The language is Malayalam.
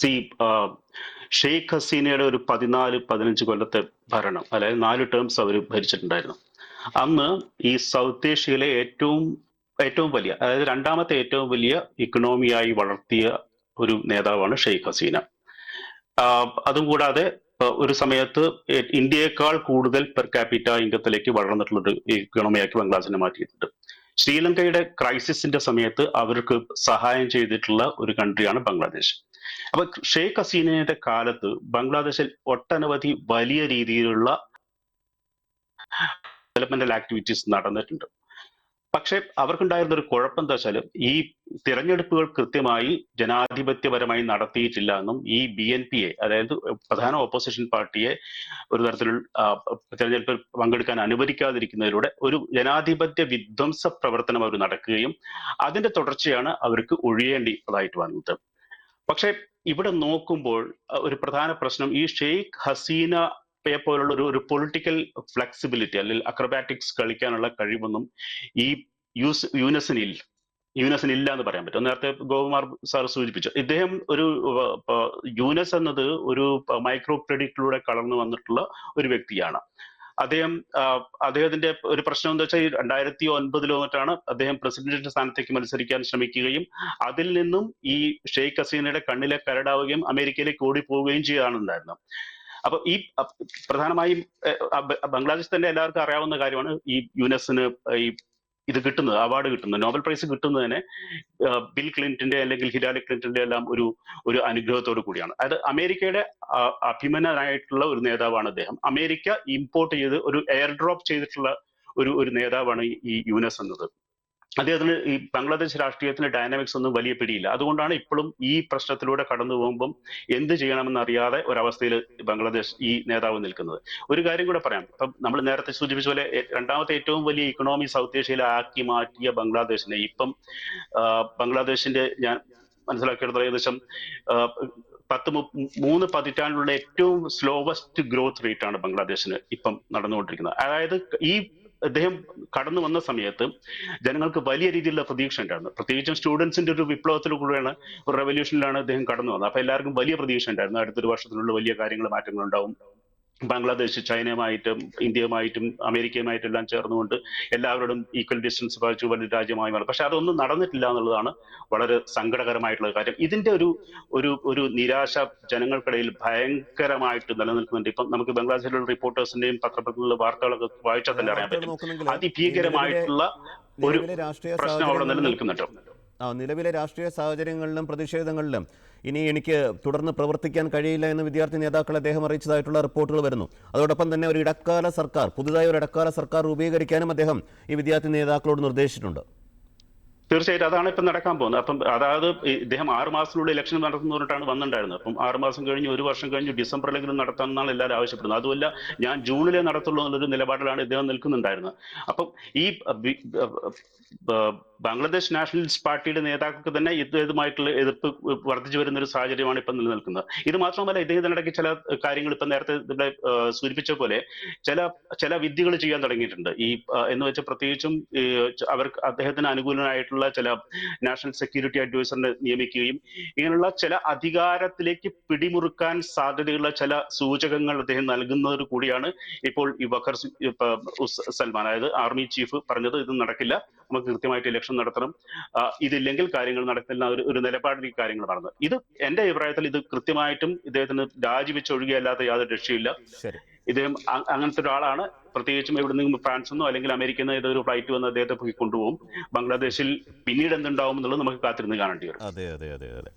സി ഷെയ്ഖ് ഹസീനയുടെ ഒരു പതിനാല് പതിനഞ്ച് കൊല്ലത്തെ ഭരണം അതായത് നാല് ടേംസ് അവർ ഭരിച്ചിട്ടുണ്ടായിരുന്നു. അന്ന് ഈ സൗത്ത് ഏഷ്യയിലെ ഏറ്റവും ഏറ്റവും വലിയ അതായത് രണ്ടാമത്തെ ഏറ്റവും വലിയ ഇക്കണോമിയായി വളർത്തിയ ഒരു നേതാവാണ് ഷെയ്ഖ് ഹസീന. അതും കൂടാതെ ഒരു സമയത്ത് ഇന്ത്യയേക്കാൾ കൂടുതൽ പെർ ക്യാപിറ്റ ഇൻകത്തിലേക്ക് വളർന്നിട്ടുള്ള ഒരു ഇക്കണോമിയാക്കി ബംഗ്ലാദേശിനെ മാറ്റിയിട്ടുണ്ട്. ശ്രീലങ്കയുടെ ക്രൈസിസിന്റെ സമയത്ത് അവർക്ക് സഹായം ചെയ്തിട്ടുള്ള ഒരു കൺട്രിയാണ് ബംഗ്ലാദേശ്. അപ്പൊ ഷെയ്ഖ് ഹസീനയുടെ കാലത്ത് ബംഗ്ലാദേശിൽ ഒട്ടനവധി വലിയ രീതിയിലുള്ള ഡെവലപ്മെന്റൽ ആക്ടിവിറ്റീസ് നടന്നിട്ടുണ്ട്. പക്ഷേ അവർക്കുണ്ടായിരുന്ന ഒരു കുഴപ്പം എന്താ വെച്ചാൽ ഈ തിരഞ്ഞെടുപ്പുകൾ കൃത്യമായി ജനാധിപത്യപരമായി നടത്തിയിട്ടില്ല എന്നും ഈ ബി എൻ പി എ അതായത് പ്രധാന ഓപ്പോസിഷൻ പാർട്ടിയെ ഒരു തരത്തിലുള്ള ആ, തിരഞ്ഞെടുപ്പിൽ പങ്കെടുക്കാൻ അനുവദിക്കാതിരിക്കുന്നതിലൂടെ ഒരു ജനാധിപത്യ വിധ്വംസ പ്രവർത്തനം അവർ നടക്കുകയും അതിന്റെ തുടർച്ചയാണ് അവർക്ക് ഒഴിയേണ്ടതായിട്ട് വന്നത്. പക്ഷെ ഇവിടെ നോക്കുമ്പോൾ ഒരു പ്രധാന പ്രശ്നം ഈ ഷെയ്ഖ് ഹസീനയെ പോലുള്ള ഒരു ഒരു പൊളിറ്റിക്കൽ ഫ്ലെക്സിബിലിറ്റി അല്ലെങ്കിൽ അക്രബാറ്റിക്സ് കളിക്കാനുള്ള കഴിവൊന്നും ഈ യൂസ് യൂനസിനിൽ യൂനസിന് ഇല്ല എന്ന് പറയാൻ പറ്റും. നേരത്തെ ഗോകുമാർ സാർ സൂചിപ്പിച്ചു. ഇദ്ദേഹം ഒരു യൂനസ് എന്നത് ഒരു മൈക്രോ ക്രെഡിറ്റിലൂടെ കടന്നു വന്നിട്ടുള്ള ഒരു വ്യക്തിയാണ്. അദ്ദേഹം അദ്ദേഹത്തിന്റെ ഒരു പ്രശ്നം എന്താ വെച്ചാൽ രണ്ടായിരത്തി ഒൻപതിലോ മറ്റാണ് അദ്ദേഹം പ്രസിഡന്റിന്റെ സ്ഥാനത്തേക്ക് മത്സരിക്കാൻ ശ്രമിക്കുകയും അതിൽ നിന്നും ഈ ഷെയ്ഖ് ഹസീനയുടെ കണ്ണിലെ കരടാവുകയും അമേരിക്കയിലേക്ക് ഓടിപ്പോവുകയും ചെയ്താണ് ഉണ്ടായിരുന്നത് അപ്പൊ ഈ പ്രധാനമായും ബംഗ്ലാദേശ് തന്നെ എല്ലാവർക്കും അറിയാവുന്ന കാര്യമാണ് ഈ യുനെസിന് ഈ ഇത് കിട്ടുന്നത് അവാർഡ് കിട്ടുന്നത്. നോബൽ പ്രൈസ് കിട്ടുന്നതിന് ബിൽ ക്ലിന്റന്റെ അല്ലെങ്കിൽ ഹിലാരി ക്ലിന്റന്റെ എല്ലാം ഒരു ഒരു അനുഗ്രഹത്തോട് കൂടിയാണ്. അത് അമേരിക്കയുടെ അഭിമനായിട്ടുള്ള ഒരു നേതാവാണ് അദ്ദേഹം. അമേരിക്ക ഇമ്പോർട്ട് ചെയ്ത് ഒരു എയർ ഡ്രോപ്പ് ചെയ്തിട്ടുള്ള ഒരു ഒരു നേതാവാണ് ഈ യുനെസ് എന്നത്. അദ്ദേഹത്തിന് ഈ ബംഗ്ലാദേശ് രാഷ്ട്രീയത്തിന് ഡയനാമിക്സ് ഒന്നും വലിയ പിടിയില്ല. അതുകൊണ്ടാണ് ഇപ്പോഴും ഈ പ്രശ്നത്തിലൂടെ കടന്നു പോകുമ്പം എന്ത് ചെയ്യണമെന്ന് അറിയാതെ ഒരവസ്ഥയിൽ ബംഗ്ലാദേശ് ഈ നേതാവ് നിൽക്കുന്നത്. ഒരു കാര്യം കൂടെ പറയാം. ഇപ്പം നമ്മൾ നേരത്തെ സൂചിപ്പിച്ച പോലെ രണ്ടാമത്തെ ഏറ്റവും വലിയ ഇക്കണോമി സൗത്ത് ഏഷ്യയിൽ ആക്കി മാറ്റിയ ബംഗ്ലാദേശിനെ ഇപ്പം ബംഗ്ലാദേശിന്റെ ഞാൻ മനസ്സിലാക്കിയെടുത്തോളം ഏകദേശം പത്ത് മൂന്ന് പതിറ്റാണ്ടിലുള്ള ഏറ്റവും സ്ലോവസ്റ്റ് ഗ്രോത്ത് റേറ്റ് ആണ് ബംഗ്ലാദേശിന് ഇപ്പം നടന്നുകൊണ്ടിരിക്കുന്നത്. അതായത് ഈ അദ്ദേഹം കടന്നു വന്ന സമയത്ത് ജനങ്ങൾക്ക് വലിയ രീതിയിലുള്ള പ്രതീക്ഷ ഉണ്ടായിരുന്നു. പ്രത്യേകിച്ചും സ്റ്റുഡൻസിന്റെ ഒരു വിപ്ലവത്തിലൂടെയാണ് ഒരു റെവല്യൂഷനിലാണ് അദ്ദേഹം കടന്നു വന്നത്. അപ്പൊ എല്ലാവർക്കും വലിയ പ്രതീക്ഷ ഉണ്ടായിരുന്നു. അടുത്തൊരു വർഷത്തിനുള്ളിൽ വലിയ കാര്യങ്ങൾ മാറ്റങ്ങൾ ഉണ്ടാവും ബംഗ്ലാദേശ് ചൈനയുമായിട്ടും ഇന്ത്യയുമായിട്ടും അമേരിക്കയുമായിട്ടും എല്ലാം ചേർന്നുകൊണ്ട് എല്ലാവരോടും ഈക്വൽ ഡിസ്റ്റൻസ് പാലിച്ചു വലിയ രാജ്യമായി മാറും. പക്ഷെ അതൊന്നും നടന്നിട്ടില്ല എന്നുള്ളതാണ് വളരെ സങ്കടകരമായിട്ടുള്ള കാര്യം. ഇതിന്റെ ഒരു ഒരു ഒരു നിരാശ ജനങ്ങൾക്കിടയിൽ ഭയങ്കരമായിട്ട് നിലനിൽക്കുന്നുണ്ട്. ഇപ്പം നമുക്ക് ബംഗ്ലാദേശിലുള്ള റിപ്പോർട്ടേഴ്സിന്റെയും പത്രപ്രതിനിധികളുടെ വാർത്തകളൊക്കെ വായിച്ചാൽ തന്നെ അറിയാൻ പറ്റും. അതിഭീകരമായിട്ടുള്ള ഒരു പ്രശ്നം അവിടെ നിലനിൽക്കുന്നുണ്ട്. നിലവിലെ രാഷ്ട്രീയ സാഹചര്യങ്ങളിലും പ്രതിഷേധങ്ങളിലും ഇനി എനിക്ക് തുടർന്ന് പ്രവർത്തിക്കാൻ കഴിയില്ല എന്ന് വിദ്യാർത്ഥി നേതാക്കൾ അദ്ദേഹം അറിയിച്ചതായിട്ടുള്ള റിപ്പോർട്ടുകൾ വരുന്നു. അതോടൊപ്പം തന്നെ ഒരു ഇടക്കാല സർക്കാർ പുതുതായി ഒരു ഇടക്കാല സർക്കാർ രൂപീകരിക്കാനും അദ്ദേഹം ഈ വിദ്യാർത്ഥി നേതാക്കളോട് നിർദ്ദേശിച്ചിട്ടുണ്ട്. തീർച്ചയായിട്ടും അതാണ് ഇപ്പം നടക്കാൻ പോകുന്നത്. അപ്പം അതായത് ഇദ്ദേഹം ആറ് മാസത്തിനുള്ളിൽ ഇലക്ഷൻ നടത്തുന്ന പറഞ്ഞിട്ടാണ് വന്നിട്ടുണ്ടായിരുന്നത്. അപ്പം ആറ് മാസം കഴിഞ്ഞ് ഒരു വർഷം കഴിഞ്ഞ് ഡിസംബറിലെങ്കിലും നടത്താമെന്നാണ് എല്ലാവരും ആവശ്യപ്പെടുന്നത്. അതുമല്ല ഞാൻ ജൂണിലെ നടത്തുള്ളൂ ഒരു നിലപാടിലാണ് ഇദ്ദേഹം നിൽക്കുന്നുണ്ടായിരുന്നത്. അപ്പം ഈ ബംഗ്ലാദേശ് നാഷണലിസ്റ്റ് പാർട്ടിയുടെ നേതാക്കൾക്ക് തന്നെ ഇതുമായിട്ടുള്ള എതിർപ്പ് വർദ്ധിച്ചു വരുന്ന ഒരു സാഹചര്യമാണ് ഇപ്പം നിലനിൽക്കുന്നത്. ഇത് മാത്രമല്ല ഇദ്ദേഹത്തിനിടയ്ക്ക് ചില കാര്യങ്ങൾ ഇപ്പം നേരത്തെ ഇവിടെ സൂചിപ്പിച്ച പോലെ ചില ചില വിദ്യകൾ ചെയ്യാൻ തുടങ്ങിയിട്ടുണ്ട്. ഈ എന്ന് വെച്ചാൽ പ്രത്യേകിച്ചും അവർക്ക് അദ്ദേഹത്തിന് അനുകൂലമായിട്ടുള്ള ചില നാഷണൽ സെക്യൂരിറ്റി അഡ്വൈസറിനെ നിയമിക്കുകയും ഇങ്ങനെയുള്ള ചില അധികാരത്തിലേക്ക് പിടിമുറുക്കാൻ സാധ്യതയുള്ള ചില സൂചകങ്ങൾ അദ്ദേഹം നൽകുന്നത് കൂടിയാണ് ഇപ്പോൾ ഈ ഉസ് സൽമാൻ. അതായത് ആർമി ചീഫ് പറഞ്ഞത് ഇത് നടക്കില്ല. നമുക്ക് കൃത്യമായിട്ട് ഇലക്ഷൻ നടത്തണം. ഇതില്ലെങ്കിൽ കാര്യങ്ങൾ നടക്കുന്ന ഒരു ഒരു നിലപാടിൽ കാര്യങ്ങൾ നടന്നത് ഇത് എന്റെ അഭിപ്രായത്തിൽ ഇത് കൃത്യമായിട്ടും ഇദ്ദേഹത്തിന് രാജിവെച്ച് ഒഴികെയല്ലാതെ യാതൊരു രക്ഷയില്ല ഇദ്ദേഹം അങ്ങനത്തെ ഒരാളാണ്. പ്രത്യേകിച്ചും എവിടെ നിന്നും ഫ്രാൻസിൽ നിന്നോ അല്ലെങ്കിൽ അമേരിക്കയിൽ നിന്ന് ഏതൊരു ഫ്ലൈറ്റ് വന്ന് അദ്ദേഹത്തെ പോയി കൊണ്ടുപോകും. ബംഗ്ലാദേശിൽ പിന്നീട് എന്തുണ്ടാവും എന്നുള്ളത് നമുക്ക് കാത്തിരുന്ന് കാണേണ്ടി വരും. അതെ അതെ അതെ അതെ.